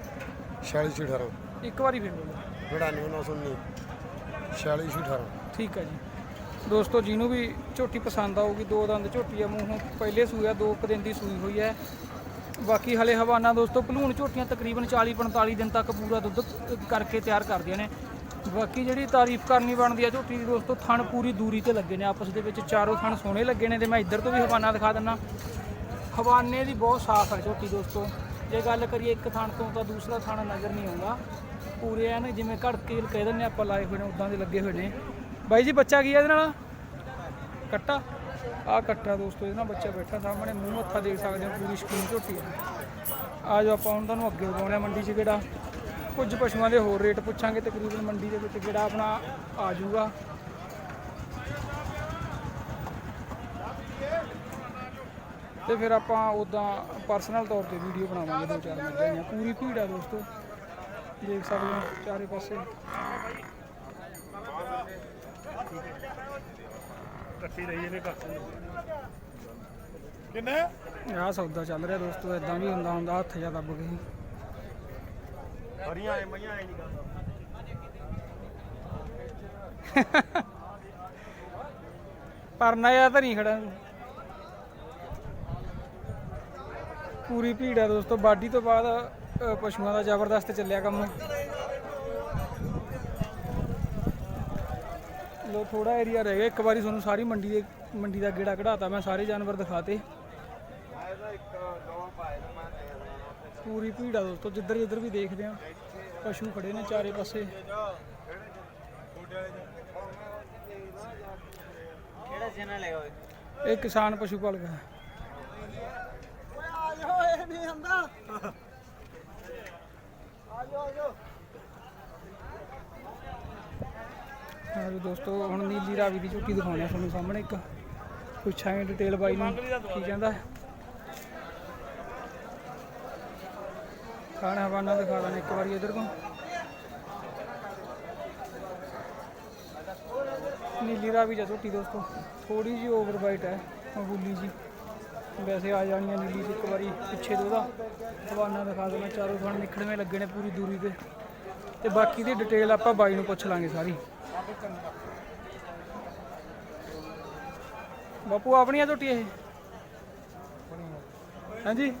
4618 ਇੱਕ ਵਾਰੀ ਫਿਰ ਬੋਲੋ। 99919 4618 ਠੀਕ ਹੈ ਜੀ। ਦੋਸਤੋ, ਜਿਹਨੂੰ ਵੀ ਝੋਟੀ ਪਸੰਦ ਆਊਗੀ, ਦੋ ਦੰਦ ਝੋਟੀ ਆ, ਮੂੰਹੋਂ ਪਹਿਲੇ ਸੂਈ ਆ, ਦੋ ਕੁ ਦਿਨ ਦੀ ਸੂਈ ਹੋਈ ਹੈ। ਬਾਕੀ ਹਲੇ ਹਵਾਨਾ ਦੋਸਤੋ, ਭਲੂਣ ਝੋਟੀਆਂ ਤਕਰੀਬਨ 40 45 ਦਿਨ ਤੱਕ ਪੂਰਾ ਦੁੱਧ ਕਰਕੇ ਤਿਆਰ ਕਰਦੀਆਂ ਨੇ। ਬਾਕੀ ਜਿਹੜੀ ਤਾਰੀਫ ਕਰਨੀ ਬਣਦੀ ਆ ਝੋਟੀ ਦੀ ਦੋਸਤੋ, ਥਣ ਪੂਰੀ ਦੂਰੀ ਤੇ ਲੱਗੇ ਨੇ, ਆਪਸ ਦੇ ਵਿੱਚ ਚਾਰੋਂ ਥਣ ਸੋਹਣੇ ਲੱਗੇ ਨੇ ਤੇ ਮੈਂ ਇੱਧਰ ਤੋਂ ਵੀ ਹਵਾਨਾ ਦਿਖਾ ਦਿੰਨਾ। ਹਵਾਨੇ ਦੀ ਬਹੁਤ ਸਾਫ਼ ਹੈ ਝੋਟੀ ਦੋਸਤੋ। ਜੇ ਗੱਲ ਕਰੀਏ ਇੱਕ ਥਣ ਤੋਂ ਤਾਂ ਦੂਸਰਾ ਥਣ ਨਜ਼ਰ ਨਹੀਂ ਆਉਂਦਾ। ਪੂਰੇ ਐਨ ਜਿਵੇਂ ਘੜਕੇ ਕਹਿ ਦਿੰਦੇ ਆਪਾਂ, ਲਾਏ ਹੋਏ ਨੇ ਉਦਾਂ ਦੇ ਲੱਗੇ ਹੋਏ ਨੇ। ਬਾਈ ਜੀ, ਬੱਚਾ ਕੀ ਹੈ ਇਹਦੇ ਨਾਲ? ਕੱਟਾ? ਆ ਕੱਟਾ ਦੋਸਤੋ, ਇਹਦੇ ਨਾਲ ਬੱਚਾ ਬੈਠਾ ਸਾਹਮਣੇ, ਮੂੰਹ ਮੱਥਾ ਦੇਖ ਸਕਦੇ ਹੋ ਪੂਰੀ ਸਕੀਨ ਝੋਟੀ ਹੈ ਆ ਜਾਓ ਆਪਾਂ, ਹੁਣ ਤੁਹਾਨੂੰ ਅੱਗੇ ਲਗਾਉਣੇ ਮੰਡੀ 'ਚ ਕਿਹੜਾ। ਕੁਝ ਪਸ਼ੂਆਂ ਦੇ ਹੋਰ ਰੇਟ ਪੁੱਛਾਂਗੇ, ਤਕਰੀਬਨ ਮੰਡੀ ਦੇ ਵਿੱਚ ਕਿਹੜਾ ਆਪਣਾ ਆ ਜਾਊਗਾ। ਤੇ ਫਿਰ ਆਪਾਂ ਉਦਾਂ ਪਰਸਨਲ ਤੌਰ ਤੇ ਵੀਡੀਓ ਬਣਾਵਾਂਗੇ, ਦੋ ਚਾਰ ਮਿੰਟ ਦੀਆਂ। ਪੂਰੀ ਭੀੜ ਆ ਦੋਸਤੋ। ਦੇਖ ਸਕਦੇ ਹੋ ਚਾਰੇ ਪਾਸੇ। ਕੱਟੀ ਰਹੀ ਇਹਨੇ ਕੱਟ ਆਹ ਸੌਦਾ ਚੱਲ ਰਿਹਾ ਦੋਸਤੋ ਇਦਾਂ ਵੀ ਹੁੰਦਾ ਹੁੰਦਾ ਹੱਥ ਜਾਂ ਦੱਬ ਗਏ ਹਰੀਆਂ ਐ ਮਈਆਂ ਐ ਨਹੀਂ ਕਰਦਾ ਪਰਨਾ ਜਾਂ ਤਾਂ ਨਹੀਂ ਖੜਾ। ਪੂਰੀ ਭੀੜ ਆ ਦੋਸਤੋ ਬਾਡੀ ਤੋਂ ਬਾਅਦ ਪਸ਼ੂਆਂ ਦਾ ਜ਼ਬਰਦਸਤ ਚੱਲਿਆ ਕੰਮ। ਲੋ ਥੋੜਾ ਏਰੀਆ ਰਹਿ ਗਿਆ। ਇੱਕ ਵਾਰੀ ਤੁਹਾਨੂੰ ਸਾਰੀ ਮੰਡੀ ਦੇ ਮੰਡੀ ਦਾ ਗੇੜਾ ਕਢਾਤਾ ਮੈਂ ਸਾਰੇ ਜਾਨਵਰ ਦਿਖਾਤੇ। ਪੂਰੀ ਭੀੜ ਆ ਦੋਸਤੋ ਜਿੱਧਰ ਜਿੱਧਰ ਵੀ ਦੇਖਦੇ ਆ ਪਸ਼ੂ ਖੜੇ ਨੇ ਚਾਰੇ ਪਾਸੇ। ਕਿਹੜਾ ਚੈਨਲ ਹੈਗਾ ਓਏ? ਇਹ ਕਿਸਾਨ ਪਸ਼ੂ ਪਾਲਕ ਹੈ ਹਾਂ ਜੀ ਦੋਸਤੋ, ਹੁਣ ਨੀਲੀ ਰਾਵੀ ਦੀ ਝੁੱਟੀ ਦਿਖਾਉਣੀ ਆ ਤੁਹਾਨੂੰ ਸਾਹਮਣੇ ਇੱਕ। ਪੁੱਛਾਂਗੇ ਡਿਟੇਲ ਬਾਈ ਨੂੰ ਕੀ ਕਹਿੰਦਾ ਖਾਣਾ ਹਵਾਨਾ ਦਿਖਾ ਦਾਂ ਇੱਕ ਵਾਰੀ ਇਧਰ ਕੋ ਨੀਲੀ ਰਾਵੀ ਦੀ ਝੁੱਟੀ ਦੋਸਤੋ ਥੋੜੀ ਜਿਹੀ ਓਵਰ ਵਾਈਟ ਹੈ, ਮਾਮੂਲੀ ਜੀ ਵੈਸੇ ਆ ਜਾਣੀ ਆ ਨੀਲੀ ਇੱਕ ਵਾਰੀ ਪਿੱਛੇ ਤੋਂ ਉਹਦਾ। ਹਵਾਨਾ ਦਿਖਾ ਦੇਣਾ, ਚਾਰੋਂ ਥਣ ਨਿਕੜਵੇਂ ਲੱਗੇ ਨੇ ਪੂਰੀ ਦੂਰੀ ਤੇ। ਤੇ ਬਾਕੀ ਦੀ ਡਿਟੇਲ ਆਪਾਂ ਬਾਈ ਨੂੰ ਪੁੱਛ ਲਾਂਗੇ ਸਾਰੀ। ਬਾਪੂ ਆਪਣੀ ਆ ਝੋਟੀ ਇਹ? ਹਾਂਜੀ?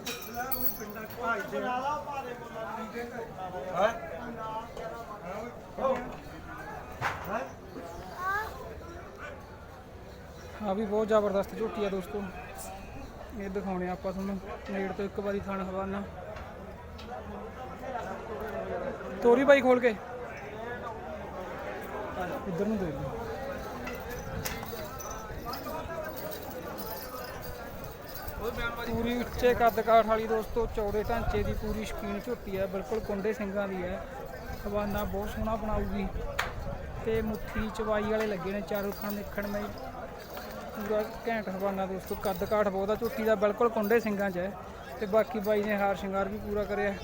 ਆ ਵੀ ਬਹੁਤ ਜ਼ਬਰਦਸਤ ਝੋਟੀ ਆ ਦੋਸਤੋ। ਇਹ ਦਿਖਾਉਣੇ ਆਪਾਂ ਤੁਹਾਨੂੰ, ਨੇੜ ਤੋਂ ਇੱਕ ਵਾਰੀ ਥਣ ਹਵਾਨਾ। ਤੋਰੀ ਬਾਈ ਖੋਲ ਕੇ। ਇੱਧਰ ਨੂੰ ਦੇ ਦਿਓ ਪੂਰੀ ਉੱਚੇ ਕੱਦ ਕਾਠ ਵਾਲੀ ਦੋਸਤੋ, ਚੌੜੇ ਢਾਂਚੇ ਦੀ ਪੂਰੀ ਸ਼ਕੀਨ ਝੋਟੀ ਹੈ ਬਿਲਕੁਲ ਕੁੰਡੇ ਸਿੰਘਾਂ ਦੀ ਹੈ ਹਵਾਨਾ ਬਹੁਤ ਸੋਹਣਾ ਬਣਾਊਗੀ। ਤੇ ਮੁੱਠੀ ਚਵਾਈ ਵਾਲੇ ਲੱਗੇ ਨੇ, ਚਾਰੋਂ ਥਾਂ ਦੇਖਣ ਮੈਂ ਪੂਰਾ ਘੈਂਟ ਹਵਾਨਾ ਦੋਸਤੋ, ਕੱਦ ਕਾਠ ਬਹੁਤ ਆ, ਝੋਟੀ ਦਾ ਬਿਲਕੁਲ ਕੁੰਡੇ ਸਿੰਘਾਂ 'ਚ ਹੈ। ਤੇ ਬਾਕੀ ਬਾਈ ਨੇ ਹਾਰ ਸ਼ਿੰਗਾਰ ਵੀ ਪੂਰਾ ਕਰਿਆ।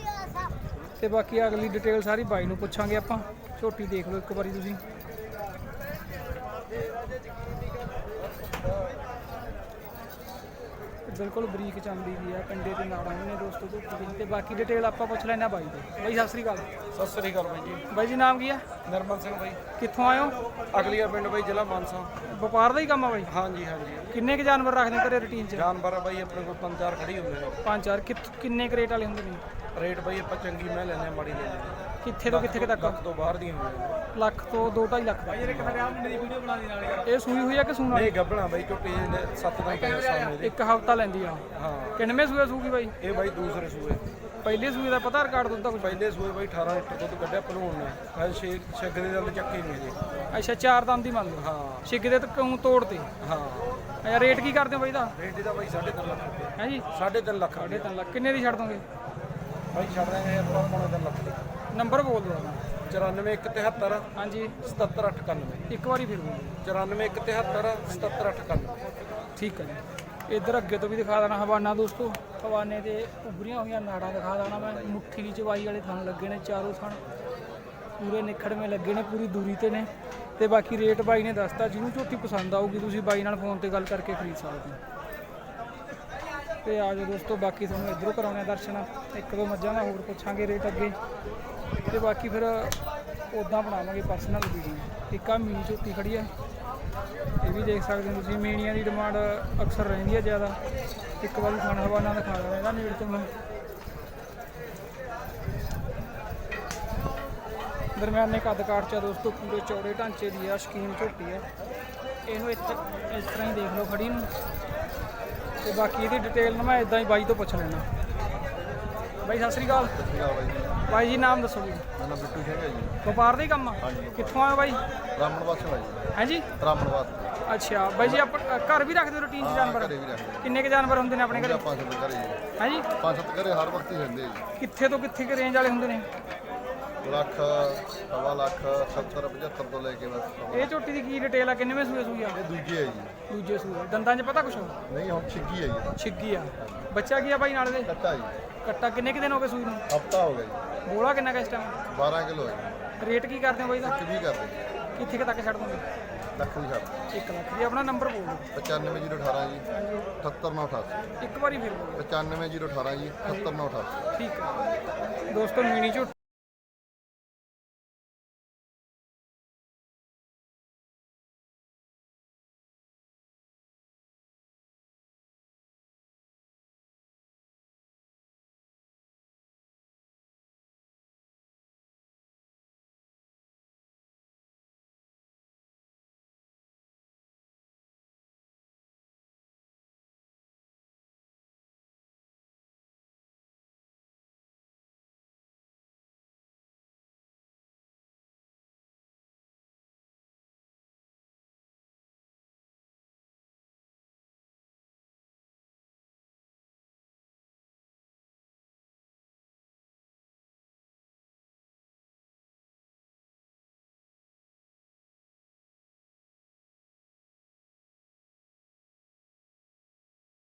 ਤੇ ਬਾਕੀ ਅਗਲੀ ਡਿਟੇਲ ਸਾਰੀ ਬਾਈ ਨੂੰ ਪੁੱਛਾਂਗੇ ਆਪਾਂ। ਝੋਟੀ ਦੇਖ ਲਓ ਇੱਕ ਵਾਰੀ ਤੁਸੀਂ। ਬਿਲਕੁਲ ਬਰੀਕ ਚਮੜੀ ਦੀ ਆ ਕੰਡੇ ਤੇ ਨਾੜਾਂ ਵੀ ਨੇ ਦੋਸਤੋ ਝੋਟੀ ਦੀ। ਤੇ ਬਾਕੀ ਡਿਟੇਲ ਆਪਾਂ ਪੁੱਛ ਲੈਣਾ ਬਾਈ ਤੋਂ। ਬਾਈ ਸਤਿ ਸ੍ਰੀ ਅਕਾਲ। ਸਤਿ ਸ੍ਰੀ ਅਕਾਲ ਬਾਈ ਜੀ। ਬਾਈ ਜੀ ਨਾਮ ਕੀ ਆ? ਨਰਮਲ ਸਿੰਘ ਬਾਈ। ਕਿੱਥੋਂ ਆਏ ਹੋ? ਅਗਲੀਆ ਪਿੰਡ ਬਾਈ ਜ਼ਿਲ੍ਹਾ ਮਾਨਸਾ। ਵਪਾਰ ਦਾ ਹੀ ਕੰਮ ਆ ਬਾਈ? ਹਾਂਜੀ ਹਾਂਜੀ। ਕਿੰਨੇ ਕੁ ਜਾਨਵਰ ਰੱਖਦੇ ਹੋ ਘਰੇ ਰੁਟੀਨ 'ਚ? ਜਾਨਵਰ ਆ ਬਾਈ ਆਪਣੇ ਕੋਲ ਪੰਜ ਚਾਰ ਖੜੀ ਹੁੰਦੇ ਨੇ। ਪੰਜ ਚਾਰ। ਕਿੰਨੇ ਕਰੇਟ ਵਾਲੇ ਹੁੰਦੇ ਨੇ? ਰੇਟ ਬਾਈ ਆਪਾਂ ਚੰਗੀ ਮੈਂ ਆ ਮਾੜੀ ਆ ਕਿੱਥੇ ਤੋਂ ਕਿੱਥੇ ਤੱਕ? ਲੱਖ ਤੋਂ ਬਾਹਰ ਦੀਆਂ। ਲੱਖ ਤੋਂ 2.5 ਲੱਖ ਤੱਕ। ਇੱਕ ਸਾਡੇ ਆਪ ਮੇਰੀ ਵੀਡੀਓ ਬਣਾ ਦੀ ਨਾਲ ਯਾਰ ਇਹ ਸੂਈ ਹੋਈ ਆ ਕਿ ਸੂਣ? ਵਾਲੀ ਨਹੀਂ ਗੱਬਣਾ ਬਾਈ ਝੋਟੀ ਦੇ ਸੱਤ ਦਿਨ ਪਏ ਸਾਹਮਣੇ ਦੇ। ਇੱਕ ਹਫਤਾ ਲੈਂਦੀ ਆ। ਹਾਂ। ਕਿੰਨਵੇਂ ਸੂਏ ਸੂਗੀ ਬਾਈ? ਇਹ ਬਾਈ ਦੂਸਰੇ ਸੂਏ। ਪਹਿਲੇ ਸੂਏ ਦਾ ਪਤਾ ਰਿਕਾਰਡ ਦੁੱਧ ਦਾ ਕੁਝ ਪਹਿਲੇ ਸੂਏ ਬਾਈ 18 ਲੀਟਰ ਦੁੱਧ ਕੱਢਿਆ ਭਲੂਣ ਨੇ। ਹਜੇ ਛੇ ਛੱਗ ਦੇ ਚੱਕੇ ਨਹੀਂ ਜੀ ਅੱਛਾ ਚਾਰ ਦੰਦ ਦੀ ਮੰਨ ਲਓ। ਹਾਂ। ਦੇ ਤੱਕ ਤੋੜ ਤੇ ਹਾਂ। ਅੱਛਾ ਰੇਟ ਕੀ ਕਰਦੇ ਹੋ ਬਾਈ ਦਾ? ਰੇਟ ਇਹਦਾ ਬਾਈ 3.5 ਲੱਖ ਹੈ ਜੀ? 3.5 ਲੱਖ ਸਾਢੇ ਤਿੰਨ ਲੱਖ। ਕਿੰਨੇ ਦੀ ਛੱਡ ਦੋਗੇ? ਬਾਈ ਛੱਡ ਦਾਂਗੇ ਆਪਾਂ ਪੌਣੇ ਤਿੰਨ ਲੱਖ ਦੀ। ਨੰਬਰ ਬੋਲ ਦਿਓ ਆਪਣਾ। 94173 ਹਾਂਜੀ। 77891 ਇੱਕ ਵਾਰੀ ਫਿਰ ਬੋਲੋ 94173 77891 ਠੀਕ ਹੈ ਜੀ। ਇੱਧਰ ਅੱਗੇ ਤੋਂ ਵੀ ਦਿਖਾ ਦੇਣਾ ਹਵਾਨਾ ਦੋਸਤੋ। ਹਵਾਨੇ ਤੇ ਉਭਰੀਆਂ ਹੋਈਆਂ ਨਾੜਾਂ ਦਿਖਾ ਦੇਣਾ ਮੈਂ। ਮੁੱਠੀ ਦੀ ਚਵਾਈ ਵਾਲੇ ਥਣ ਲੱਗੇ ਨੇ ਚਾਰੋਂ ਥਣ। ਪੂਰੇ ਨਿਖੜਵੇਂ ਲੱਗੇ ਨੇ ਪੂਰੀ ਦੂਰੀ ਤੇ ਨੇ। ਤੇ ਬਾਕੀ ਰੇਟ ਬਾਈ ਨੇ ਦੱਸਤਾ ਜਿਹਨੂੰ ਝੋਟੀ ਪਸੰਦ ਆਊਗੀ ਤੁਸੀਂ ਬਾਈ ਨਾਲ ਫੋਨ ਤੇ ਗੱਲ ਕਰਕੇ ਖਰੀਦ ਸਕਦੇ ਹੋ। ਤੇ ਆ ਜਾਓ ਦੋਸਤੋ ਬਾਕੀ ਤੁਹਾਨੂੰ ਇੱਧਰੋਂ ਕਰਾਉਣੇ ਆ ਦਰਸ਼ਨ। ਇੱਕ ਦੋ ਮੱਝਾਂ ਦਾ ਹੋਰ ਪੁੱਛਾਂਗੇ ਰੇਟ ਅੱਗੇ। ਤੇ ਬਾਕੀ ਫਿਰ ਉਦਾਂ ਬਣਾਵਾਂਗੇ ਪਰਸਨਲ ਵੀਡੀਓ ਇੱਕ ਆ ਮੀਨ ਝੋਟੀ ਖੜੀ ਆ। ਇਹ ਵੀ ਦੇਖ ਸਕਦੇ ਹੋ ਤੁਸੀਂ, ਮੀਣੀਆਂ ਦੀ ਡਿਮਾਂਡ ਅਕਸਰ ਰਹਿੰਦੀ ਹੈ ਜ਼ਿਆਦਾ। ਇੱਕ ਵਾਰੀ ਖਾਣਾ ਹਵਾਨਾ ਦਿਖਾ ਦੇਣਾ ਇਹਦਾ ਨੇੜ ਤੋਂ ਦਰਮਿਆਨੇ ਕੱਦ ਕਾਠ ਚ ਆ ਦੋਸਤੋ, ਪੂਰੇ ਚੌੜੇ ਢਾਂਚੇ ਦੀ ਆ ਸ਼ਕੀਨ ਝੋਟੀ ਆ। ਇਹਨੂੰ ਇੱਥੇ ਇਸ ਤਰ੍ਹਾਂ ਹੀ ਦੇਖ ਲਓ ਖੜੀ ਨੂੰ। ਤੇ ਬਾਕੀ ਇਹਦੀ ਡਿਟੇਲ ਨਾ ਮੈਂ ਇਦਾਂ ਹੀ ਬਾਈ ਤੋਂ ਪੁੱਛ ਲੈਣਾ ਬਾਈ, ਸਤਿ ਸ੍ਰੀ ਅਕਾਲ। ਬਾਈ ਜੀ ਨਾਮ ਦੱਸੋ ਜੀ। ਮੇਰਾ ਨਾਮ ਬਿੱਟੂ ਸਿੰਘ ਹੈ ਜੀ। ਵਪਾਰ ਦਾ ਕੰਮ ਆ? ਕਿੱਥੋਂ ਆਏ ਬਾਈ? ਬ੍ਰਾਹਮਣ ਵਾਸਤੇ ਹੈ ਜੀ। ਹੈ ਜੀ? ਬ੍ਰਾਹਮਣ ਵਾਸਤੇ ਅੱਛਾ ਬਾਈ ਜੀ ਆਪ ਘਰ ਵੀ ਰੱਖਦੇ ਹੋ ਰੂਟੀਨ ਚ ਜਾਨਵਰ? ਘਰੇ ਵੀ ਰੱਖਦੇ। ਕਿੰਨੇ ਕੁ ਜਾਨਵਰ ਹੁੰਦੇ ਨੇ ਆਪਣੇ ਘਰੇ? ਆਪਾਂ ਸਭ ਘਰੇ ਜੀ ਹੈ। ਜੀ? ਪੰਜ ਸੱਤ ਘਰੇ ਹਰ ਵਕਤ ਹੀ ਰਹਿੰਦੇ ਜੀ। ਕਿੱਥੇ ਤੋਂ ਕਿੱਥੇ ਕੁ ਰੇਂਜ ਵਾਲੇ ਹੁੰਦੇ ਨੇ? ਲੱਖ ਸਵਾ ਲੱਖ 70 75 ਤੋਂ ਲੈ ਕੇ ਬਸ। ਇਹ ਝੋਟੀ ਦੀ ਕੀ ਡਿਟੇਲ ਆ? ਕਿੰਨੇਵੇਂ ਸੂਏ ਸੂਈ ਆ? ਇਹ ਦੂਜੀ ਹੈ ਜੀ। ਦੂਜੇ ਸੂਏ। ਦੰਦਾਂ 'ਚ ਪਤਾ ਕੁਛ? ਨਹੀਂ ਹੁਣ ਛਿੱਗੀ ਹੈ ਜੀ। ਛਿੱਗੀ ਆ। ਬੱਚਾ ਕੀ ਆ ਬਾਈ ਨਾਲ ਦੇ? ਕੱਟਾ ਜੀ। ਕੱਟਾ ਕਿੰਨੇ ਕੁ ਦਿਨ ਹੋ ਗਏ ਸੂਈ ਨੂੰ? ਹਫਤਾ ਹੋ ਗਿਆ ਜੀ। ਬੋਲਾ ਕਿੰਨਾ ਕੁ ਇਸ ਟਾਈਮ 12 ਕਿਲੋ ਹੈ। ਰੇਟ ਕੀ ਕਰਦੇ ਹੋ ਬਾਈ ਦਾ ਇੱਕ ਵੀ ਕਰਦੇ। ਕਿੱਥੇ ਕੁ ਤੱਕ ਛੱਡ ਦੋਗੇ ਲੱਖ ਦੀ ਛੱਡ। 1 ਲੱਖ ਜੀ ਆਪਣਾ ਨੰਬਰ ਬੋਲ ਦਿਓ। 95018 ਜੀ 78988 ਇੱਕ ਵਾਰੀ ਫਿਰ ਬੋਲੋ 95018 ਜੀ 78988 ਠੀਕ ਹੈ। ਦੋਸਤੋ ਮੀਨੀ ਝੋਟੀ